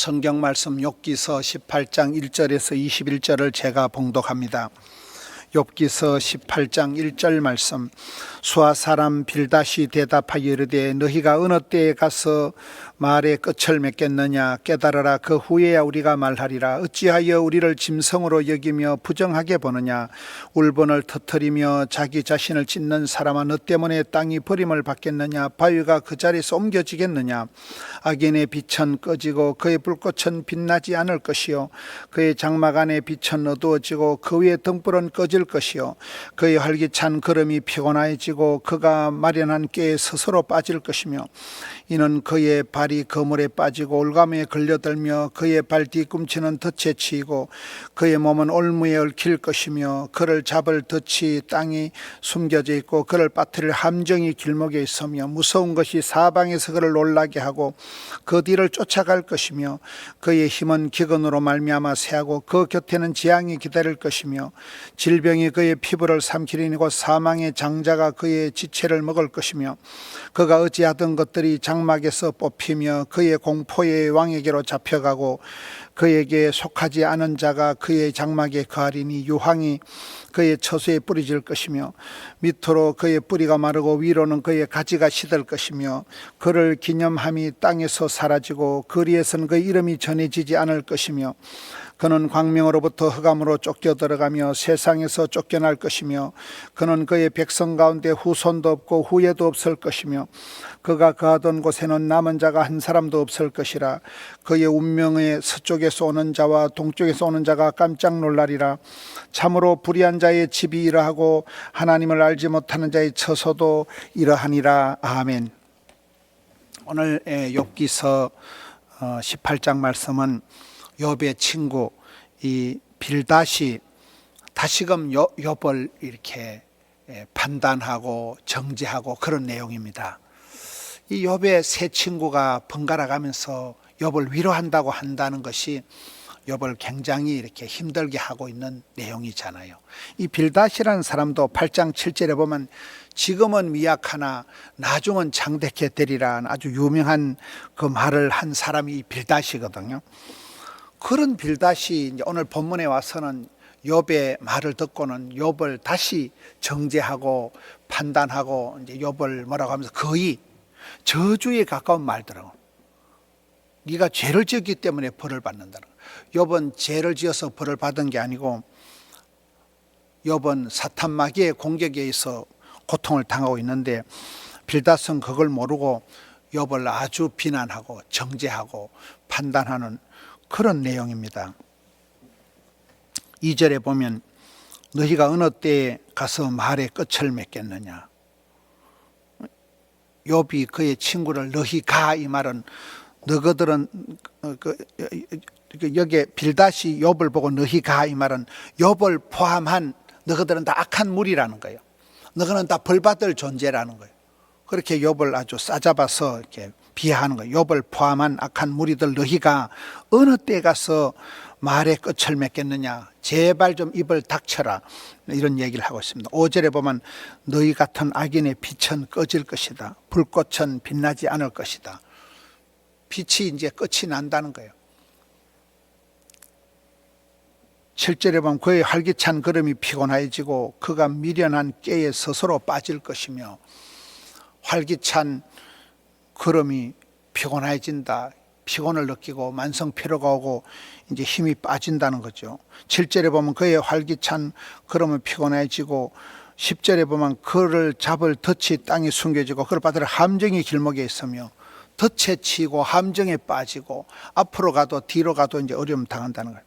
성경 말씀 욥기서 18장 1절에서 21절을 제가 봉독합니다. 욥기서 18장 1절 말씀 수아 사람 빌다시 대답하여 이르되 너희가 어느 때에 가서 말의 끝을 맺겠느냐 깨달으라. 그 후에야 우리가 말하리라. 어찌하여 우리를 짐승으로 여기며 부정하게 보느냐? 울분을 터뜨리며 자기 자신을 찢는 사람아 너 때문에 땅이 버림을 받겠느냐? 바위가 그 자리에서 옮겨지겠느냐? 악인의 빛은 꺼지고 그의 불꽃은 빛나지 않을 것이요. 그의 장막 안에 빛은 어두워지고 그 위에 등불은 꺼질 것이요. 그의 활기찬 걸음이 피곤해지고 그가 마련한 꾀에 스스로 빠질 것이며 이는 그의 발이 거물에 빠지고 올가미에 걸려들며 그의 발 뒤꿈치는 덫에 치이고 그의 몸은 올무에 얽힐 것이며 그를 잡을 덫이 땅이 숨겨져 있고 그를 빠뜨릴 함정이 길목에 있으며 무서운 것이 사방에서 그를 놀라게 하고 그 뒤를 쫓아갈 것이며 그의 힘은 기근으로 말미암아 새하고 그 곁에는 재앙이 기다릴 것이며 질병이 그의 피부를 삼키리니 곧 사망의 장자가 그의 지체를 먹을 것이며 그가 의지하던 것들이 장 막에서 뽑히며 그의 공포의 왕에게로 잡혀가고 그에게 속하지 않은 자가 그의 장막에 거하리니 유황이 그의 처소에 뿌리질 것이며 밑으로 그의 뿌리가 마르고 위로는 그의 가지가 시들 것이며 그를 기념함이 땅에서 사라지고 거리에서는 그 이름이 전해지지 않을 것이며 그는 광명으로부터 흑암으로 쫓겨 들어가며 세상에서 쫓겨날 것이며 그는 그의 백성 가운데 후손도 없고 후예도 없을 것이며 그가 거하던 곳에는 남은 자가 한 사람도 없을 것이라 그의 운명에 서쪽에서 오는 자와 동쪽에서 오는 자가 깜짝 놀라리라. 참으로 불의한 자의 집이 이러하고 하나님을 알지 못하는 자의 처소도 이러하니라. 아멘. 오늘 욥기서 18장 말씀은 욥의 친구 이 빌다시 다시금 욥- 욥을 이렇게 예, 판단하고 정죄하고 그런 내용입니다. 이 욥의 세 친구가 번갈아 가면서 욥을 위로한다고 한다는 것이 욥을 굉장히 이렇게 힘들게 하고 있는 내용이잖아요. 이 빌다시라는 사람도 8장 7절에 보면 지금은 미약하나 나중은 장대케 되리라 아주 유명한 그 말을 한 사람이 이 빌다시거든요. 그런 빌다시 이제 오늘 본문에 와서는 욥의 말을 듣고는 욥을 다시 정죄하고 판단하고 이제 욥을 뭐라고 하면서 거의 저주에 가까운 말더라고. 네가 죄를 지었기 때문에 벌을 받는다는 거. 욥은 죄를 지어서 벌을 받은 게 아니고 욥은 사탄 마귀의 공격에 의해서 고통을 당하고 있는데 빌닷은 그걸 모르고 욥을 아주 비난하고 정죄하고 판단하는 그런 내용입니다. 2절에 보면 너희가 어느 때에 가서 말의 끝을 맺겠느냐. 욥이 그의 친구를 너희 가 이 말은 너희들은 어, 그, 어, 그 여기에 빌다시 욥을 보고 너희 가 이 말은 욥을 포함한 너희들은 다 악한 무리라는 거예요. 너희는 다 벌받을 존재라는 거예요. 그렇게 욥을 아주 싸잡아서 이렇게 비하하는 거예요. 욥을 포함한 악한 무리들 너희가 어느 때 가서 말의 끝을 맺겠느냐. 제발 좀 입을 닥쳐라. 이런 얘기를 하고 있습니다. 5절에 보면 너희 같은 악인의 빛은 꺼질 것이다. 불꽃은 빛나지 않을 것이다. 빛이 이제 끝이 난다는 거예요. 7절에 보면 그의 활기찬 걸음이 피곤해지고 그가 미련한 깨에 스스로 빠질 것이며 활기찬 걸음이 피곤해진다. 피곤을 느끼고 만성 피로가 오고 이제 힘이 빠진다는 거죠. 7절에 보면 그의 활기찬 걸음은 피곤해지고 10절에 보면 그를 잡을 덫이 땅에 숨겨지고 그를 받을 함정이 길목에 있으며 덫에 치고 함정에 빠지고 앞으로 가도 뒤로 가도 이제 어려움 당한다는 거예요.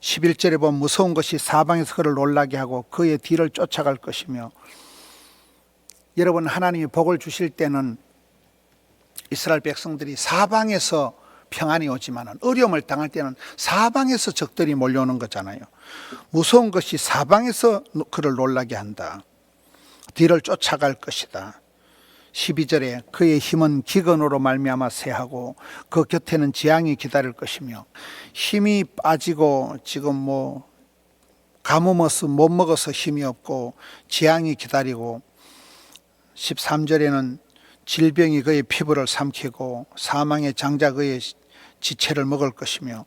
11절에 보면 무서운 것이 사방에서 그를 놀라게 하고 그의 뒤를 쫓아갈 것이며 여러분 하나님이 복을 주실 때는 이스라엘 백성들이 사방에서 평안이 오지만 어려움을 당할 때는 사방에서 적들이 몰려오는 거잖아요. 무서운 것이 사방에서 그를 놀라게 한다. 뒤를 쫓아갈 것이다. 12절에 그의 힘은 기근으로 말미암아 새하고 그 곁에는 재앙이 기다릴 것이며 힘이 빠지고 지금 뭐 가뭄어서 못 먹어서 힘이 없고 재앙이 기다리고 13절에는 질병이 그의 피부를 삼키고 사망의 장자 그의 지체를 먹을 것이며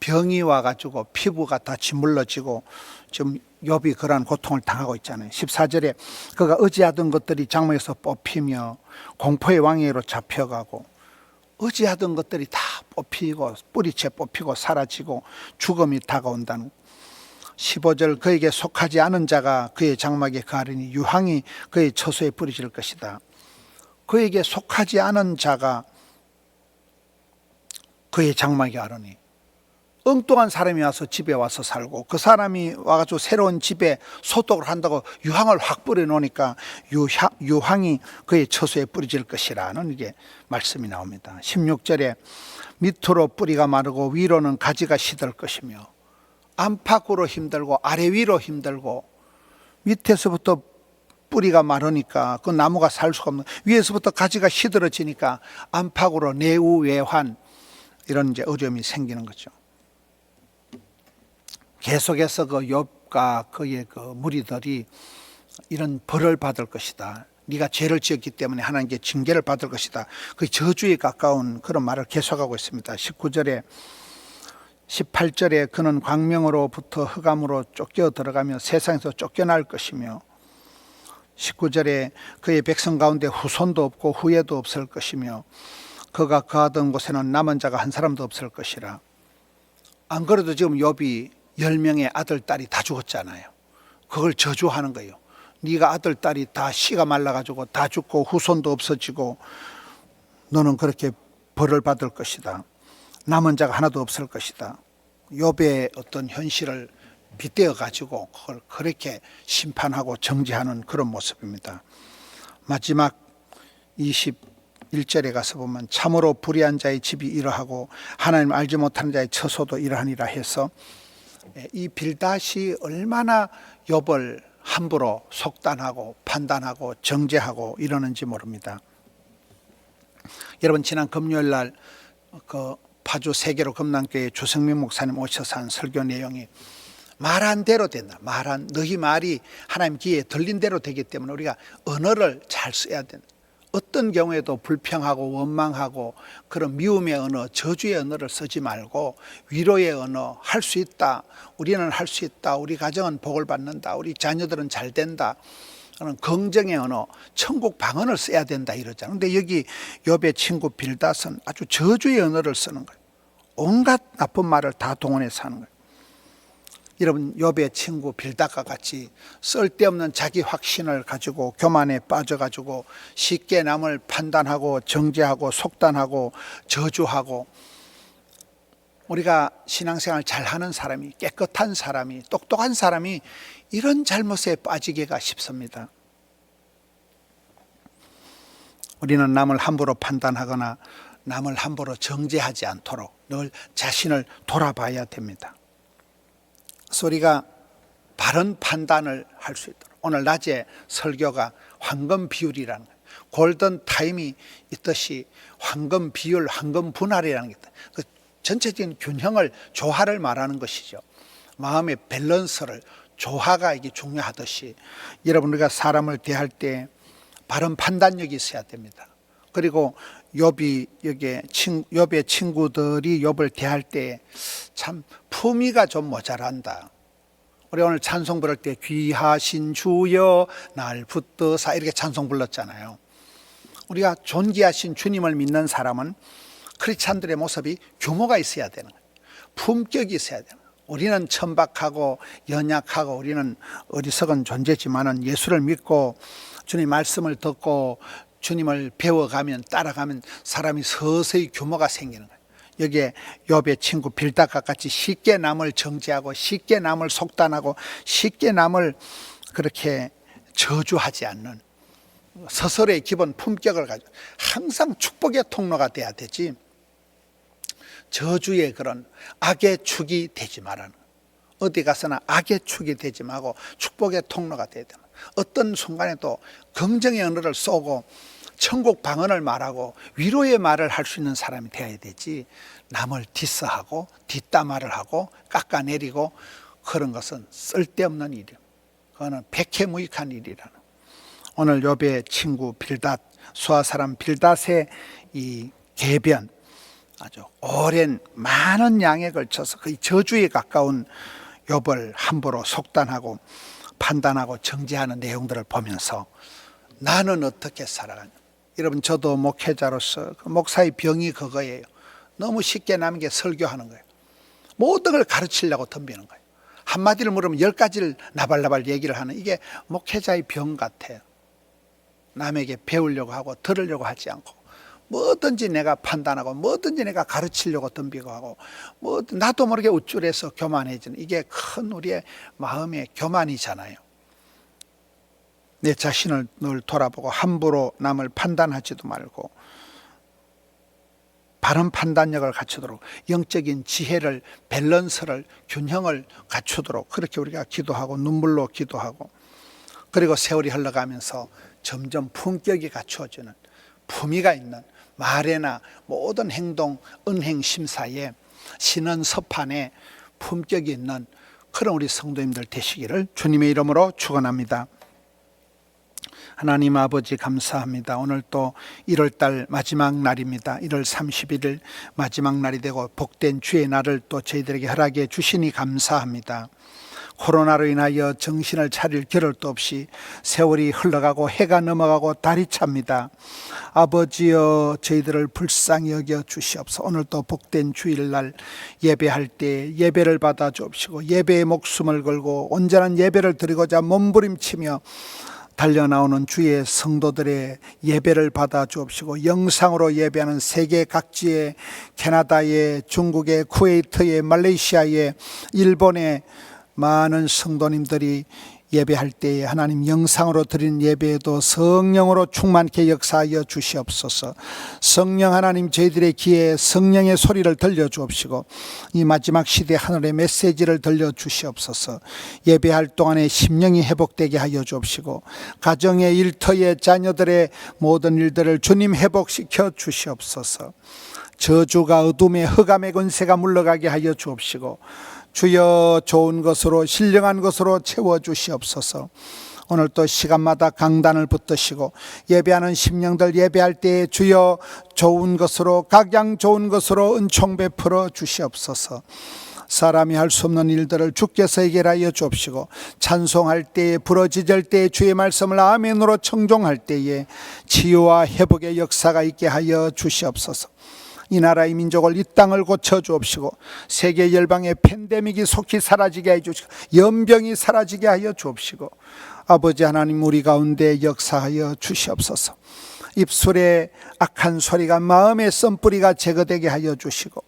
병이 와가지고 피부가 다 짓물러지고 지금 욥이 그러한 고통을 당하고 있잖아요. 14절에 그가 의지하던 것들이 장막에서 뽑히며 공포의 왕위로 잡혀가고 의지하던 것들이 다 뽑히고 뿌리채 뽑히고 사라지고 죽음이 다가온다는 15절 그에게 속하지 않은 자가 그의 장막에 가르니 유황이 그의 처소에 뿌리질 것이다. 그에게 속하지 않은 자가 그의 장막에 가르니 엉뚱한 사람이 와서 집에 와서 살고 그 사람이 와가지고 새로운 집에 소독을 한다고 유황을 확 뿌려 놓으니까 유향, 유황이 그의 처소에 뿌려질 것이라는 이게 말씀이 나옵니다. 16절에 밑으로 뿌리가 마르고 위로는 가지가 시들 것이며 안팎으로 힘들고 아래 위로 힘들고 밑에서부터 뿌리가 마르니까 그 나무가 살 수가 없는 위에서부터 가지가 시들어지니까 안팎으로 내우 외환 이런 이제 어려움이 생기는 거죠. 계속해서 그 욥과 그의 그 무리들이 이런 벌을 받을 것이다. 네가 죄를 지었기 때문에 하나님께 징계를 받을 것이다. 그 저주에 가까운 그런 말을 계속하고 있습니다. 19절에 18절에 그는 광명으로부터 흑암으로 쫓겨 들어가며 세상에서 쫓겨날 것이며 19절에 그의 백성 가운데 후손도 없고 후예도 없을 것이며 그가 거하던 곳에는 남은 자가 한 사람도 없을 것이라. 안 그래도 지금 욥이 열 명의 아들 딸이 다 죽었잖아요. 그걸 저주하는 거예요. 네가 아들 딸이 다 씨가 말라 가지고 다 죽고 후손도 없어지고 너는 그렇게 벌을 받을 것이다. 남은 자가 하나도 없을 것이다. 욥의 어떤 현실을 빗대어 가지고 그걸 그렇게 심판하고 정지하는 그런 모습입니다. 마지막 21절에 가서 보면 참으로 불의한 자의 집이 이러하고 하나님 알지 못하는 자의 처소도 이러하니라 해서 예, 이 빌닷이 얼마나 욥을 함부로 속단하고 판단하고 정죄하고 이러는지 모릅니다. 여러분 지난 금요일 날그 파주 세계로 금남교회 조성민 목사님 오셔서 한 설교 내용이 말한 대로 된다. 말한 너희 말이 하나님 귀에 들린 대로 되기 때문에 우리가 언어를 잘 써야 된다. 어떤 경우에도 불평하고 원망하고 그런 미움의 언어, 저주의 언어를 쓰지 말고 위로의 언어, 할 수 있다. 우리는 할 수 있다. 우리 가정은 복을 받는다. 우리 자녀들은 잘 된다. 그런 긍정의 언어, 천국 방언을 써야 된다 이러잖아요. 근데 여기 욥의 친구 빌닷은 아주 저주의 언어를 쓰는 거예요. 온갖 나쁜 말을 다 동원해서 하는 거예요. 여러분 욥의 친구 빌닷과 같이 쓸데없는 자기 확신을 가지고 교만에 빠져가지고 쉽게 남을 판단하고 정죄하고 속단하고 저주하고 우리가 신앙생활 잘하는 사람이 깨끗한 사람이 똑똑한 사람이 이런 잘못에 빠지기가 쉽습니다. 우리는 남을 함부로 판단하거나 남을 함부로 정죄하지 않도록 늘 자신을 돌아봐야 됩니다. 소리가 바른 판단을 할 수 있도록 오늘 낮에 설교가 황금 비율이라는 거예요. 골든 타임이 있듯이 황금 비율, 황금 분할이라는 게 있다. 그 전체적인 균형을 조화를 말하는 것이죠. 마음의 밸런스를 조화가 이게 중요하듯이 여러분 우리가 사람을 대할 때 바른 판단력이 있어야 됩니다. 그리고 욥이 여기 친 욥의 친구들이 욥을 대할 때 참 품위가 좀 모자란다. 우리 오늘 찬송 부를 때 귀하신 주여 날 붙드사 이렇게 찬송 불렀잖아요. 우리가 존귀하신 주님을 믿는 사람은 크리스찬들의 모습이 규모가 있어야 되는 거예요. 품격이 있어야 되는 거예요. 우리는 천박하고 연약하고 우리는 어리석은 존재지만은 예수를 믿고 주님 말씀을 듣고 주님을 배워가면 따라가면 사람이 서서히 규모가 생기는 거예요. 여기에 욥의 친구 빌닷과 같이 쉽게 남을 정죄하고 쉽게 남을 속단하고 쉽게 남을 그렇게 저주하지 않는 서설의 기본 품격을 가지고 항상 축복의 통로가 돼야 되지 저주의 그런 악의 축이 되지 말라는 어디 가서나 악의 축이 되지 말고 축복의 통로가 돼야 됩니다. 어떤 순간에도 긍정의 언어를 쏘고 천국 방언을 말하고 위로의 말을 할 수 있는 사람이 되어야 되지 남을 디스하고 뒷담화를 하고 깎아내리고 그런 것은 쓸데없는 일이에요. 그거는 백해무익한 일이라는. 오늘 욥의 친구 빌닷 수아 사람 빌닷의 이 개변 아주 오랜 많은 양에 걸쳐서 거의 저주에 가까운 욥을 함부로 속단하고 판단하고 정죄하는 내용들을 보면서 나는 어떻게 살아가냐. 여러분 저도 목회자로서 그 목사의 병이 그거예요. 너무 쉽게 남에게 설교하는 거예요. 모든 걸 가르치려고 덤비는 거예요. 한마디를 물으면 열 가지를 나발나발 얘기를 하는 이게 목회자의 병 같아요. 남에게 배우려고 하고 들으려고 하지 않고 뭐든지 내가 판단하고 뭐든지 내가 가르치려고 덤비고 하고 뭐 나도 모르게 우쭐해서 교만해지는 이게 큰 우리의 마음의 교만이잖아요. 내 자신을 늘 돌아보고 함부로 남을 판단하지도 말고 바른 판단력을 갖추도록 영적인 지혜를 밸런스를 균형을 갖추도록 그렇게 우리가 기도하고 눈물로 기도하고 그리고 세월이 흘러가면서 점점 품격이 갖추어지는 품위가 있는 말에나 모든 행동 은행 심사에 신은 서판에 품격이 있는 그런 우리 성도님들 되시기를 주님의 이름으로 축원합니다. 하나님 아버지 감사합니다. 오늘 또 1월 달 마지막 날입니다. 1월 31일 마지막 날이 되고 복된 주의 날을 또 저희들에게 허락해 주시니 감사합니다. 코로나로 인하여 정신을 차릴 겨를도 없이 세월이 흘러가고 해가 넘어가고 달이 찹니다. 아버지여 저희들을 불쌍히 여겨 주시옵소서. 오늘 또 복된 주일날 예배할 때 예배를 받아 주옵시고 예배에 목숨을 걸고 온전한 예배를 드리고자 몸부림치며 달려 나오는 주의 성도들의 예배를 받아 주옵시고 영상으로 예배하는 세계 각지의 캐나다의 중국의 쿠웨이트의 말레이시아의 일본의 많은 성도님들이 예배할 때에 하나님 영상으로 드린 예배에도 성령으로 충만케 역사하여 주시옵소서. 성령 하나님 저희들의 귀에 성령의 소리를 들려 주옵시고 이 마지막 시대 하늘의 메시지를 들려 주시옵소서. 예배할 동안에 심령이 회복되게 하여 주옵시고 가정의 일터의 자녀들의 모든 일들을 주님 회복시켜 주시옵소서. 저주가 어둠의 흑암의 권세가 물러가게 하여 주옵시고 주여 좋은 것으로 신령한 것으로 채워 주시옵소서. 오늘 또 시간마다 강단을 붙드시고 예배하는 심령들 예배할 때에 주여 좋은 것으로 각양 좋은 것으로 은총 베풀어 주시옵소서. 사람이 할 수 없는 일들을 주께서 해결하여 주옵시고 찬송할 때에 부러지질 때에 주의 말씀을 아멘으로 청종할 때에 치유와 회복의 역사가 있게 하여 주시옵소서. 이 나라의 민족을 이 땅을 고쳐 주옵시고 세계 열방의 팬데믹이 속히 사라지게 해 주시고 연병이 사라지게 하여 주옵시고 아버지 하나님 우리 가운데 역사하여 주시옵소서. 입술에 악한 소리가 마음의 썬뿌리가 제거되게 하여 주시고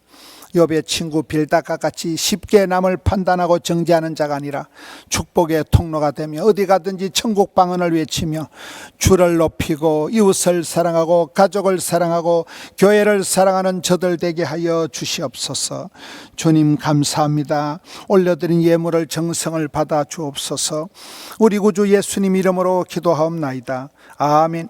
욥의 친구 빌다가 같이 쉽게 남을 판단하고 정죄하는 자가 아니라 축복의 통로가 되며 어디 가든지 천국 방언을 외치며 주를 높이고 이웃을 사랑하고 가족을 사랑하고 교회를 사랑하는 저들 되게 하여 주시옵소서. 주님 감사합니다. 올려드린 예물을 정성을 받아 주옵소서. 우리 구주 예수님 이름으로 기도하옵나이다. 아멘.